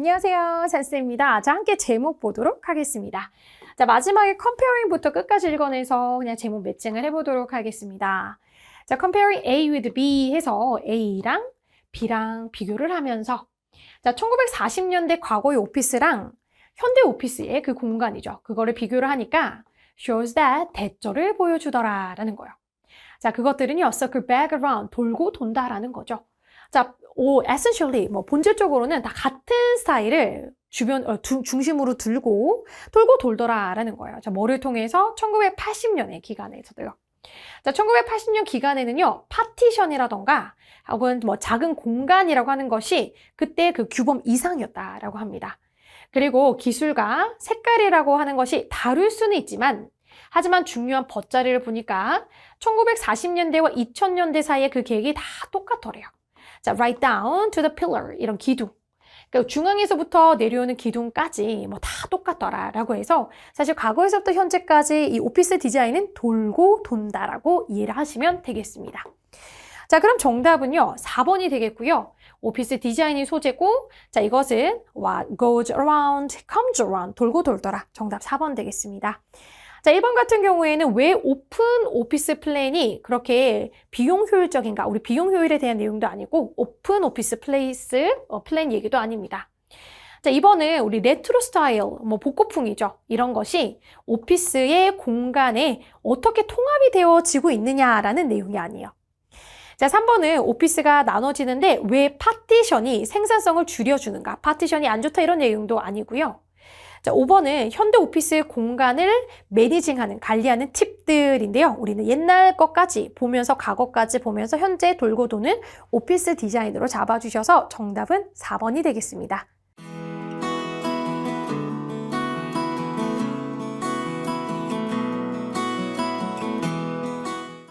안녕하세요. 잔스입니다. 자, 함께 제목 보도록 하겠습니다. 자, 마지막에 comparing부터 끝까지 읽어내서 그냥 제목 매칭을 해보도록 하겠습니다. 자, comparing A with B 해서 A랑 B랑 비교를 하면서 자, 1940년대 과거의 오피스랑 현대 오피스의 그 공간이죠. 그거를 비교를 하니까 shows that 대절을 보여주더라 라는 거예요. 자, 그것들은요, circle back around, 돌고 돈다라는 거죠. 자, 오, essentially, 뭐, 본질적으로는 다 같은 스타일을 주변, 어, 두- 중심으로 들고, 돌고 돌더라라는 거예요. 자, 뭐를 통해서 1980년의 기간에서도요. 자, 1980년 기간에는요, 파티션이라던가, 혹은 뭐 작은 공간이라고 하는 것이 그때 그 규범 이상이었다라고 합니다. 그리고 기술과 색깔이라고 하는 것이 다를 수는 있지만, 하지만 중요한 벗자리를 보니까 1940년대와 2000년대 사이의 그 계획이 다 똑같더래요. 자, right down to the pillar. 이런 기둥. 그러니까 중앙에서부터 내려오는 기둥까지 뭐 다 똑같더라라고 해서 사실 과거에서부터 현재까지 이 오피스 디자인은 돌고 돈다라고 이해를 하시면 되겠습니다. 자, 그럼 정답은요. 4번이 되겠고요. 오피스 디자인이 소재고 자, 이것은 what goes around comes around 돌고 돌더라. 정답 4번 되겠습니다. 자, 1번 같은 경우에는 왜 오픈 오피스 플랜이 그렇게 비용 효율적인가? 우리 비용 효율에 대한 내용도 아니고 오픈 오피스 플레이스 어, 플랜 얘기도 아닙니다. 자, 2번은 우리 레트로 스타일, 뭐 복고풍이죠. 이런 것이 오피스의 공간에 어떻게 통합이 되어지고 있느냐라는 내용이 아니에요. 자, 3번은 오피스가 나눠지는데 왜 파티션이 생산성을 줄여주는가? 파티션이 안 좋다 이런 내용도 아니고요. 자, 5번은 현대 오피스 공간을 매니징하는, 관리하는 팁들인데요. 우리는 옛날 것까지 보면서 과거까지 보면서 현재 돌고 도는 오피스 디자인으로 잡아주셔서 정답은 4번이 되겠습니다.